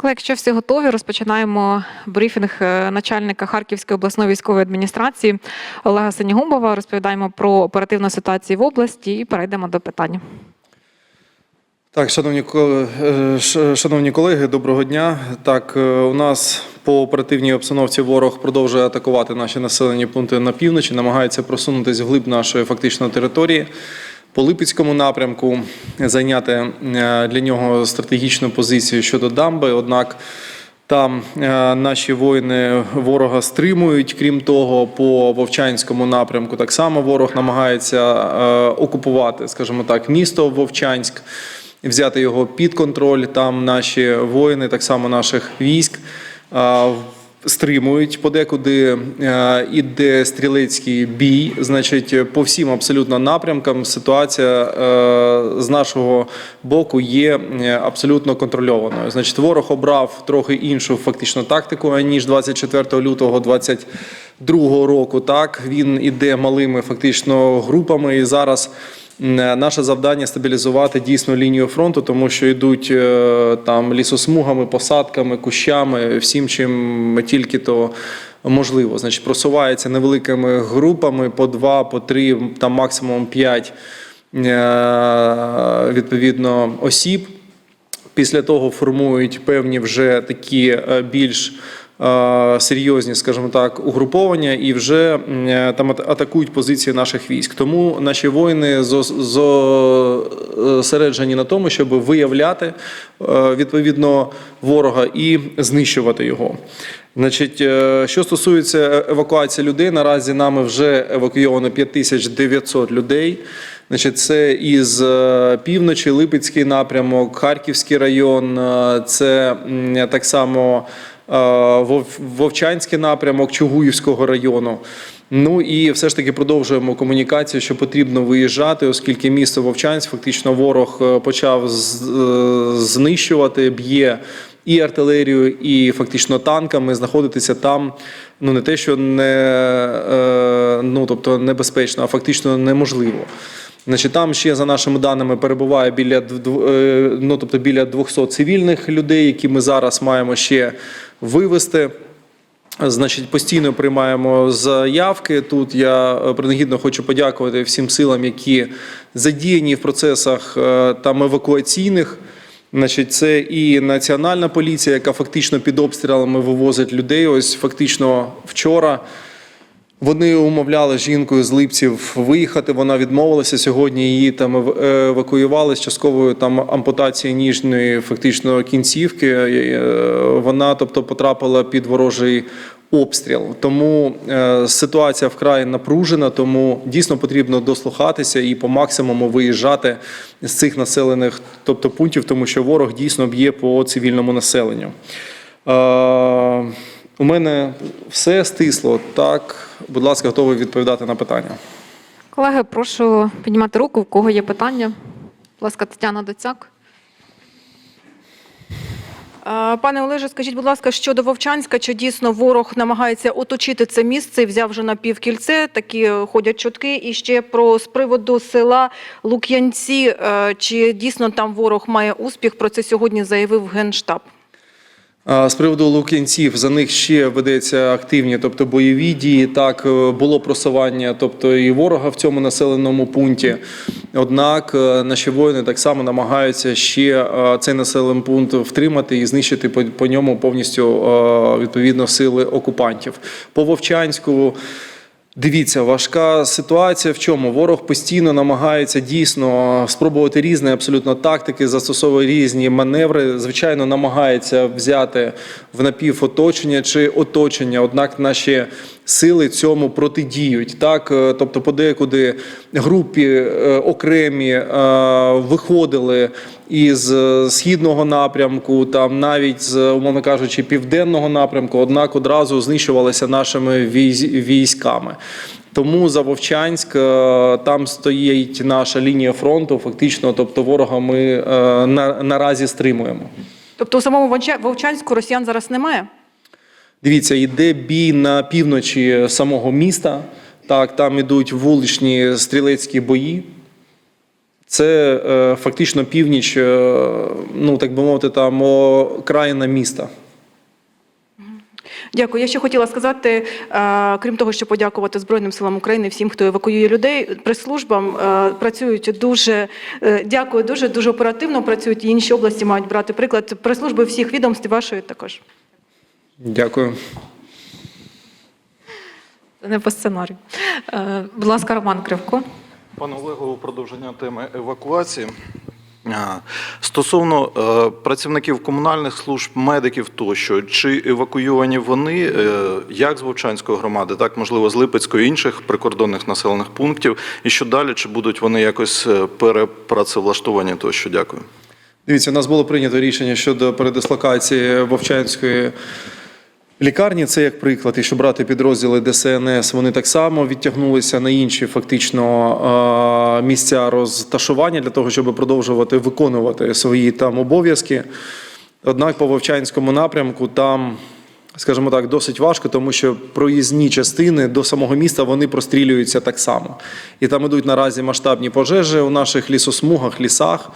Колеги, якщо всі готові, розпочинаємо брифінг е, начальника Харківської обласної військової адміністрації Олега Сенігубова. Розповідаємо про оперативну ситуацію в області і перейдемо до питання. Так, шановні е, шановні колеги, доброго дня. Так, е, у нас по оперативній обстановці ворог продовжує атакувати наші населені пункти на півночі, намагається просунутися вглиб нашої фактично території. По Липецькому напрямку зайняти е, для нього стратегічну позицію щодо дамби. Однак там е, наші воїни ворога стримують. Крім того, по Вовчанському напрямку так само ворог намагається е, окупувати, скажімо так, місто Вовчанськ, взяти його під контроль. Там наші воїни, так само наших військ. Стримують подекуди е, іде стрілецький бій. Значить, по всім абсолютно напрямкам ситуація е, з нашого боку є е, абсолютно контрольованою. Значить, ворог обрав трохи іншу фактично тактику ніж 24 лютого 22 року. Так він іде малими фактично групами і зараз. М, Наше завдання стабілізувати дійсно лінію фронту, тому що йдуть е, там лісосмугами, посадками, кущами, всім чим тільки то можливо. Значить, просувається невеликими групами по два, по три, там максимум п'ять е, відповідно осіб. Після того формують певні вже такі е, більш е, серйозні, скажімо так, угруповання і вже е, там атакують позиції наших військ. Тому наші воїни зосереджені на тому, щоб виявляти е, відповідно ворога і знищувати його. Значить, е, що стосується евакуації людей, наразі нами вже евакуйовано 5900 людей. Значить, це із е, півночі, Липецький напрямок, Харківський район, е, це так само е, Вовчанський напрямок Чугуївського району. Ну і все ж таки продовжуємо комунікацію, що потрібно виїжджати, оскільки місто Вовчанськ фактично ворог е, почав е, знищувати, б'є і артилерію, і фактично танками. Знаходитися там ну не те, що не е, ну тобто небезпечно, а фактично неможливо. Значить, там ще за нашими даними перебуває біля е, ну, тобто біля 200 цивільних людей, які ми зараз маємо ще вивести. Значить, постійно приймаємо заявки. Тут я е, принагідно хочу подякувати всім силам, які задіяні в процесах е, там евакуаційних. Значить, це і національна поліція, яка фактично під обстрілами вивозить людей. Ось фактично вчора. Вони умовляли жінку з Липців виїхати. Вона відмовилася сьогодні. Її там ев- евакуювали з частковою там ампутацією ніжної фактично кінцівки. Е, Вона, тобто, потрапила під ворожий обстріл. Тому е, ситуація вкрай напружена. Тому дійсно потрібно дослухатися і по максимуму виїжджати з цих населених, тобто пунктів, тому що ворог дійсно б'є по цивільному населенню. Е, у мене все стисло. Так, будь ласка, готовий відповідати на питання. Колеги, прошу піднімати руку, в кого є питання. Будь ласка, Тетяна Доцяк. Пане Олеже, скажіть, будь ласка, щодо Вовчанська, чи дійсно ворог намагається оточити це місце і взяв вже на півкільце? Такі ходять чутки. І ще про з приводу села Лук'янці, чи дійсно там ворог має успіх? Про це сьогодні заявив генштаб. З приводу лукінців за них ще ведеться активні, тобто бойові дії. Так е, було просування, тобто і ворога в цьому населеному пункті. Однак е, наші воїни так само намагаються ще е, цей населений пункт втримати і знищити по, ньому повністю відповідно сили окупантів. По Вовчанську. Дивіться, важка ситуація в чому ворог постійно намагається дійсно спробувати різні абсолютно тактики, застосовує різні маневри. Звичайно, намагається взяти в напівоточення чи оточення. Однак наші сили цьому протидіють. Так, е, тобто, подекуди групі е, окремі е, виходили із східного напрямку, там навіть з умовно кажучи, південного напрямку, однак одразу знищувалися нашими військ- військами. Тому за Вовчанськ там стоїть наша лінія фронту. Фактично, тобто ворога ми на, наразі стримуємо. Тобто у самому Вовча- Вовчанську росіян зараз немає? Дивіться, йде бій на півночі самого міста. Так, там ідуть вуличні стрілецькі бої. Це е, фактично північ, е, ну так би мовити, там окраїна міста. Дякую. Я ще хотіла сказати, е, крім того, що подякувати Збройним силам України, всім, хто евакуює людей, прес-службам е, працюють дуже е, дякую, дуже дуже оперативно працюють. І інші області мають брати приклад. Прес-служби всіх відомств вашої також. Дякую. Не по сценарію. Е, Будь ласка, Роман Кривко. Пане Олегу, продовження теми евакуації. Стосовно е, працівників комунальних служб, медиків тощо, чи евакуйовані вони е, як з Вовчанської громади, так можливо з Липецької інших прикордонних населених пунктів, і що далі, чи будуть вони якось е, перепрацевлаштовані тощо? Дякую. Дивіться, у нас було прийнято рішення щодо передислокації Вовчанської лікарні. Це як приклад. Якщо брати підрозділи ДСНС, вони так само відтягнулися на інші фактично місця розташування для того, щоб продовжувати виконувати свої там обов'язки. Однак по Вовчанському напрямку там. Скажімо так, досить важко, тому що проїзні частини до самого міста вони прострілюються так само. І там ідуть наразі масштабні пожежі у наших лісосмугах, лісах.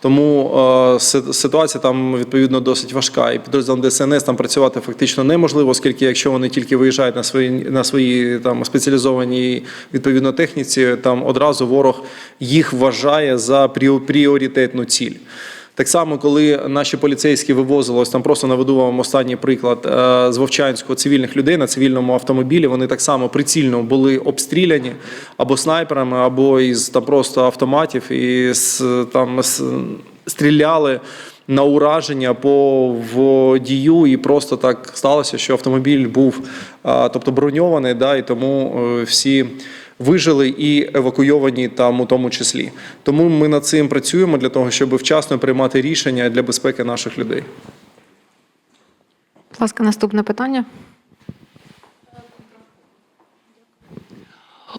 Тому е, ситуація там відповідно досить важка. І підрозділом ДСНС там працювати фактично неможливо, оскільки якщо вони тільки виїжджають на свої на свої там спеціалізованій відповідно техніці, там одразу ворог їх вважає за пріоритетну ціль. Так само, коли наші поліцейські вивозили, ось там просто наведу вам останній приклад е, з Вовчанського цивільних людей на цивільному автомобілі, вони так само прицільно були обстріляні або снайперами, або із там просто автоматів і там стріляли на ураження по водію, і просто так сталося, що автомобіль був тобто броньований, да, і тому е, всі вижили і евакуйовані там у тому числі. Тому ми над цим працюємо для того, щоб вчасно приймати рішення для безпеки наших людей. Будь ласка, наступне питання.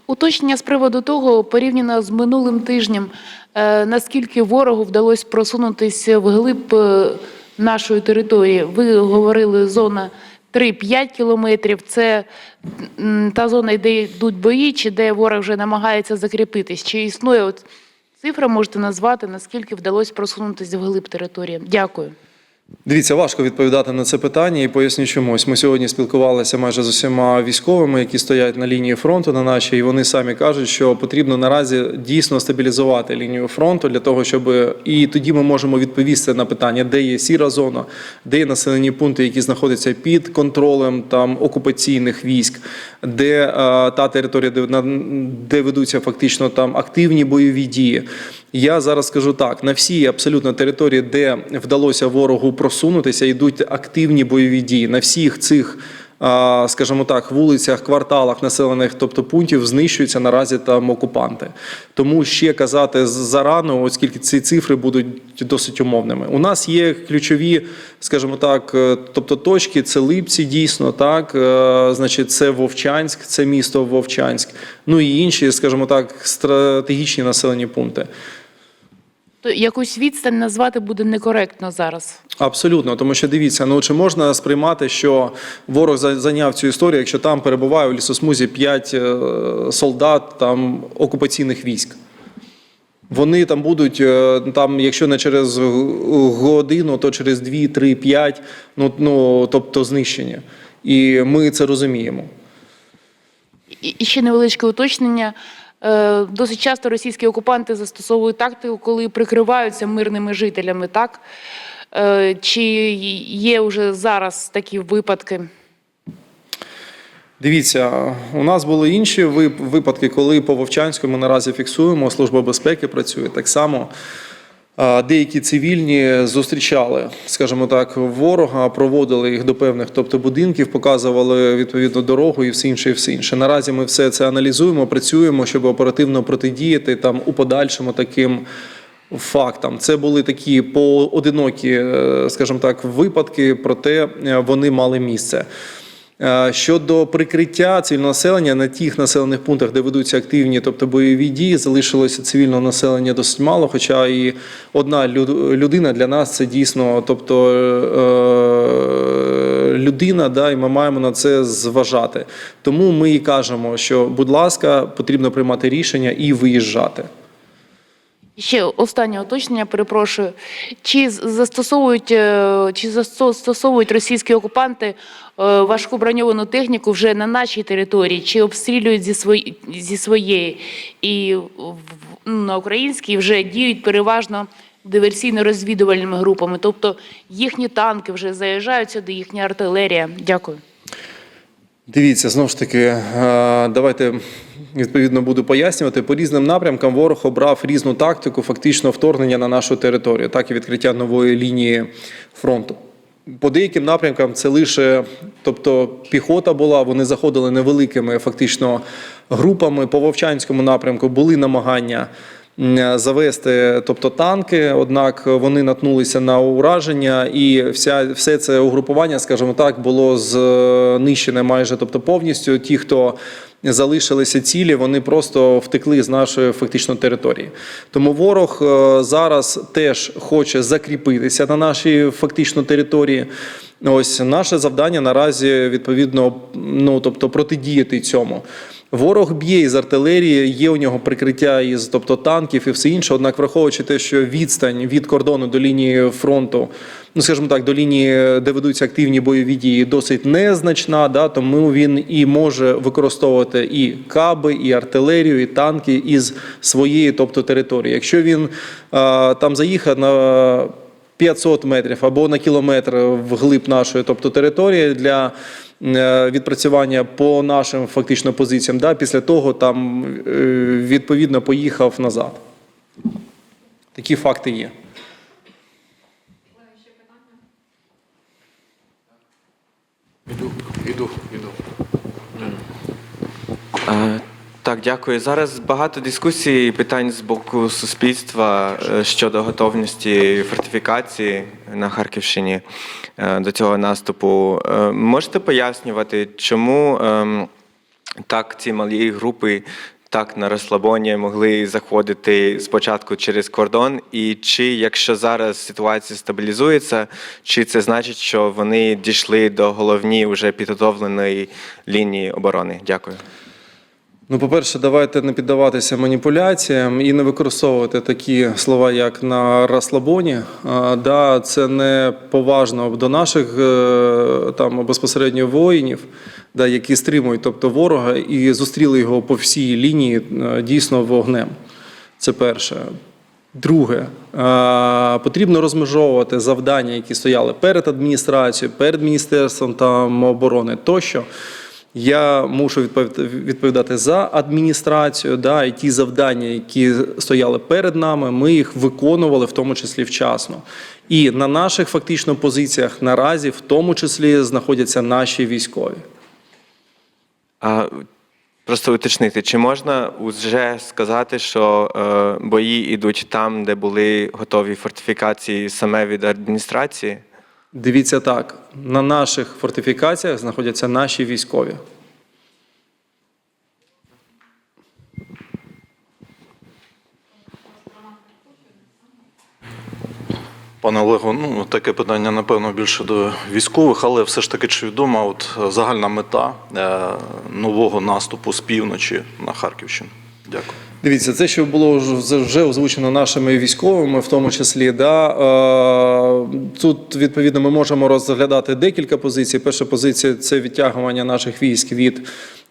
Уточнення з приводу того, порівняно з минулим тижнем, е, наскільки ворогу вдалося просунутися вглиб е, нашої території. Ви говорили зона 3-5 кілометрів. Це та зона, де йдуть бої, чи де ворог вже намагається закріпитись? Чи існує от цифра, можете назвати, наскільки вдалося просунутися вглиб території? Дякую. Дивіться, важко відповідати на це питання і поясню чомусь. Ми сьогодні спілкувалися майже з усіма військовими, які стоять на лінії фронту на нашій, і вони самі кажуть, що потрібно наразі дійсно стабілізувати лінію фронту для того, щоб і тоді ми можемо відповісти на питання, де є сіра зона, де є населені пункти, які знаходяться під контролем там окупаційних військ, де е, та територія, де, на- де ведуться фактично там активні бойові дії. Я зараз скажу так: на всій абсолютно території, де вдалося ворогу просунутися, йдуть активні бойові дії. На всіх цих, скажімо так, вулицях, кварталах населених, тобто пунктів, знищуються наразі там окупанти. Тому ще казати зарано, оскільки ці цифри будуть досить умовними. У нас є ключові, скажімо так, е, тобто точки, це Липці, дійсно так. е, Значить, це Вовчанськ, це місто Вовчанськ. Ну і інші, скажімо так, стратегічні населені пункти. То якусь відстань назвати буде некоректно зараз. Абсолютно, тому що дивіться, ну чи можна сприймати, що ворог зайняв цю історію, якщо там перебуває у лісосмузі 5 солдат там окупаційних військ. Вони там будуть е, там, якщо не через годину, то через 2, 3, 5, ну, ну тобто знищені. І ми це розуміємо. І ще невеличке уточнення. Е, Досить часто російські окупанти застосовують тактику, коли прикриваються мирними жителями, так? Е, Чи є вже зараз такі випадки? Дивіться, у нас були інші випадки, коли по Вовчанському наразі фіксуємо, служба безпеки працює так само. Деякі цивільні зустрічали, скажімо так, ворога, проводили їх до певних, тобто будинків, показували відповідну дорогу і все інше, і все інше. Наразі ми все це аналізуємо, працюємо, щоб оперативно протидіяти там у подальшому таким фактам. Це були такі поодинокі, е, скажімо так, випадки, проте е, вони мали місце. Е, Щодо прикриття цивільного населення на тих населених пунктах, де ведуться активні, тобто бойові дії, залишилося цивільного населення досить мало. Хоча і одна лю- людина для нас це дійсно, тобто е, людина, да, і ми маємо на це зважати. Тому ми і кажемо, що, будь ласка, потрібно приймати рішення і виїжджати. Ще останнє уточнення, перепрошую. Чи застосовують, е, чи застосовують російські окупанти е, важку броньовану техніку вже на нашій території, чи обстрілюють зі, свої, зі своєї? І ну, на українській вже діють переважно диверсійно-розвідувальними групами, тобто їхні танки вже заїжджають сюди, їхня артилерія. Дякую. Дивіться, знову ж таки, е, давайте відповідно буду пояснювати. По різним напрямкам ворог обрав різну тактику, фактично вторгнення на нашу територію, так і відкриття нової лінії фронту. По деяким напрямкам це лише, тобто піхота була, вони заходили невеликими фактично групами. По Вовчанському напрямку були намагання завести, тобто танки, однак вони наткнулися на ураження, і вся все це угрупування, скажімо так, було знищене майже, тобто повністю. Ті, хто залишилися цілі, вони просто втекли з нашої фактично території. Тому ворог е, зараз теж хоче закріпитися на нашій фактично території. Ось наше завдання наразі відповідно, ну тобто протидіяти цьому. Ворог б'є із артилерії, є у нього прикриття із тобто танків і все інше. Однак, враховуючи те, що відстань від кордону до лінії фронту, ну скажімо так, до лінії, де ведуться активні бойові дії, досить незначна. Да, тому він і може використовувати і каби, і артилерію, і танки із своєї, тобто території. Якщо він а, там заїхав на 500 метрів або на кілометр вглиб нашої, тобто території для е, відпрацювання по нашим фактично позиціям. Да, після того там е, відповідно поїхав назад. Такі факти є. Іду, іду, іду. Так, дякую. Зараз багато дискусій і питань з боку суспільства е, щодо готовності фортифікації на Харківщині е, до цього наступу. Е, Можете пояснювати, чому ем, так ці малі групи так на розслабоні могли заходити спочатку через кордон, і чи якщо зараз ситуація стабілізується, чи це значить, що вони дійшли до головні вже підготовленої лінії оборони? Дякую. Ну, по-перше, давайте не піддаватися маніпуляціям і не використовувати такі слова, як на розслабоні. Да, це не поважно до наших е, там безпосередньо воїнів, да, які стримують, тобто ворога, і зустріли його по всій лінії е, дійсно вогнем. Це перше. Друге, е, потрібно розмежовувати завдання, які стояли перед адміністрацією, перед міністерством там оборони тощо. Я мушу відповідати- за адміністрацію, да, і ті завдання, які стояли перед нами, ми їх виконували, в тому числі вчасно. І на наших фактично позиціях наразі, в тому числі, знаходяться наші військові. А просто уточнити, чи можна вже сказати, що е, бої йдуть там, де були готові фортифікації саме від адміністрації? Дивіться так: на наших фортифікаціях знаходяться наші військові. Пане Олегу, ну таке питання, напевно, більше до військових, але все ж таки чи відома от е, загальна мета е, нового наступу з півночі на Харківщину? Дякую. Дивіться, це що було вже озвучено нашими військовими, в тому числі. Да, е, тут відповідно ми можемо розглядати декілька позицій. Перша позиція це відтягування наших військ від.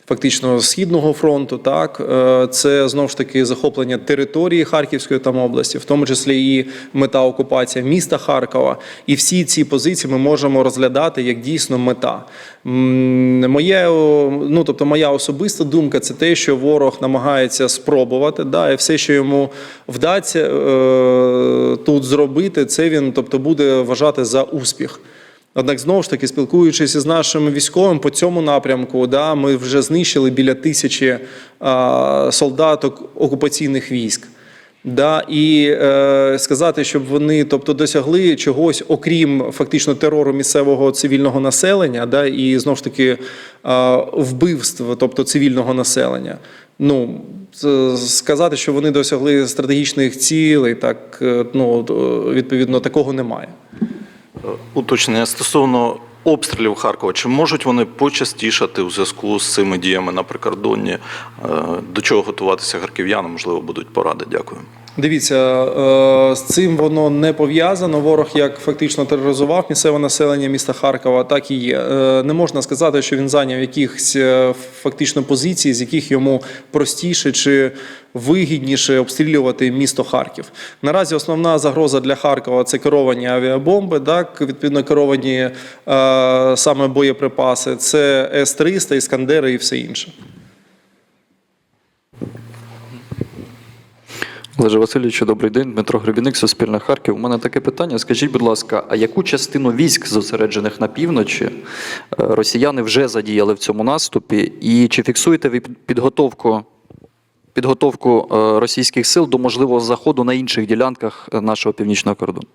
Фактично східного фронту, так Е, це знову ж таки захоплення території Харківської там області, в тому числі і мета окупація міста Харкова. І всі ці позиції ми можемо розглядати як дійсно мета. Моє, ну тобто, моя особиста думка це те, що ворог намагається спробувати, да, і все, що йому вдасться е, тут зробити, це він тобто буде вважати за успіх. Однак, знову ж таки, спілкуючись із нашими військовими по цьому напрямку, да, ми вже знищили біля тисячі а, солдаток окупаційних військ. Да, і е, сказати, щоб вони тобто, досягли чогось, окрім фактично терору місцевого цивільного населення, да, і знову ж таки е, вбивств, тобто цивільного населення. Ну сказати, що вони досягли стратегічних цілей, так е, ну е, відповідно такого немає. Е, Уточнення стосовно обстрілів Харкова, чи можуть вони почастішати у зв'язку з цими діями на прикордонні? Е, До чого готуватися харків'янам, можливо, будуть поради. Дякую. Дивіться, е, з цим воно не пов'язано. Ворог як фактично тероризував місцеве населення міста Харкова, так і є. Е, Не можна сказати, що він зайняв якихось е, фактично позицій, з яких йому простіше чи вигідніше обстрілювати місто Харків. Наразі основна загроза для Харкова це керовані авіабомби, так відповідно керовані саме боєприпаси. Це С-300, Іскандери і все інше. Олеже Васильовичу, добрий день. Дмитро Гребіник, Суспільне Харків. У мене таке питання. Скажіть, будь ласка, а яку частину військ, зосереджених на півночі, е, росіяни вже задіяли в цьому наступі? І чи фіксуєте ви підготовку, підготовку е, російських сил до можливого заходу на інших ділянках е, нашого північного кордону?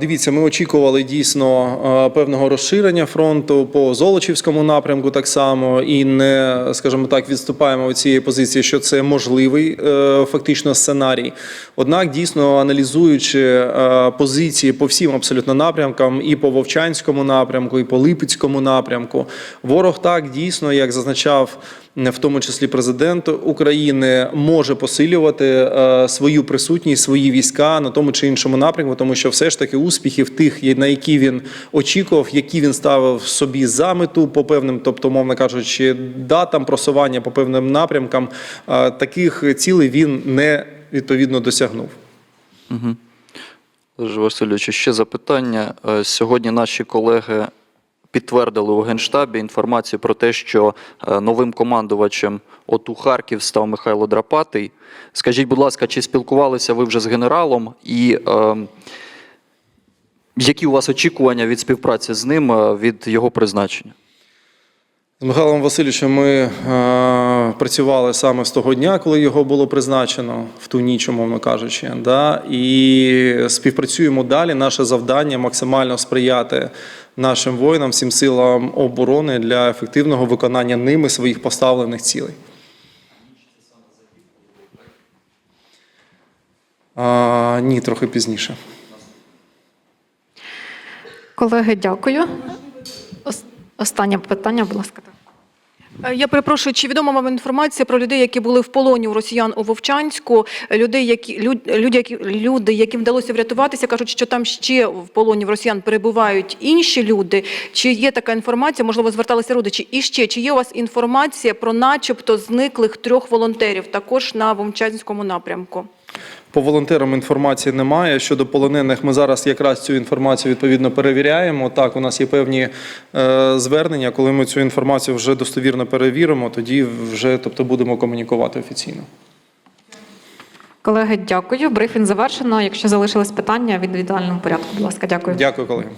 Дивіться, ми очікували дійсно певного розширення фронту по Золочівському напрямку, так само, і не, скажімо так, відступаємо від цієї позиції, що це можливий е, фактично сценарій. Однак, дійсно аналізуючи е, позиції по всім абсолютно напрямкам, і по Вовчанському напрямку, і по Липецькому напрямку, ворог так дійсно, як зазначав в тому числі президент України, може посилювати е, свою присутність, свої війська на тому чи іншому напрямку, тому що все ж таки успіхів тих, на які він очікував, які він ставив собі за мету по певним, тобто, мовно кажучи, датам просування по певним напрямкам, е, таких цілей він не відповідно досягнув. Олеже Васильовичу, ще запитання. Е, Сьогодні наші колеги підтвердили у Генштабі інформацію про те, що е, новим командувачем ОТУ Харків став Михайло Драпатий. Скажіть, будь ласка, чи спілкувалися ви вже з генералом і е, які у вас очікування від співпраці з ним е, від його призначення? З Михайлом Васильовичем ми е, працювали саме з того дня, коли його було призначено, в ту ніч, умовно кажучи. Да? І співпрацюємо далі. Наше завдання максимально сприяти нашим воїнам, всім силам оборони для ефективного виконання ними своїх поставлених цілей. А, ні, трохи пізніше. Колеги, дякую. Ос- Останнє питання, будь ласка. Е, Я перепрошую, чи відома вам інформація про людей, які були в полоні у росіян у Вовчанську? Людей, які люд, люди, які люди, яким вдалося врятуватися, кажуть, що там ще в полоні в росіян перебувають інші люди. Чи є така інформація? Можливо, зверталися родичі. І ще чи є у вас інформація про, начебто, зниклих трьох волонтерів також на Вовчанському напрямку? По волонтерам інформації немає. Щодо полонених, ми зараз якраз цю інформацію відповідно перевіряємо. Так, у нас є певні е, звернення. Коли ми цю інформацію вже достовірно перевіримо, тоді вже тобто будемо комунікувати офіційно. Колеги, дякую. Брифінг завершено. Якщо залишились питання в індивідуальному порядку, будь ласка, дякую. Дякую, колеги.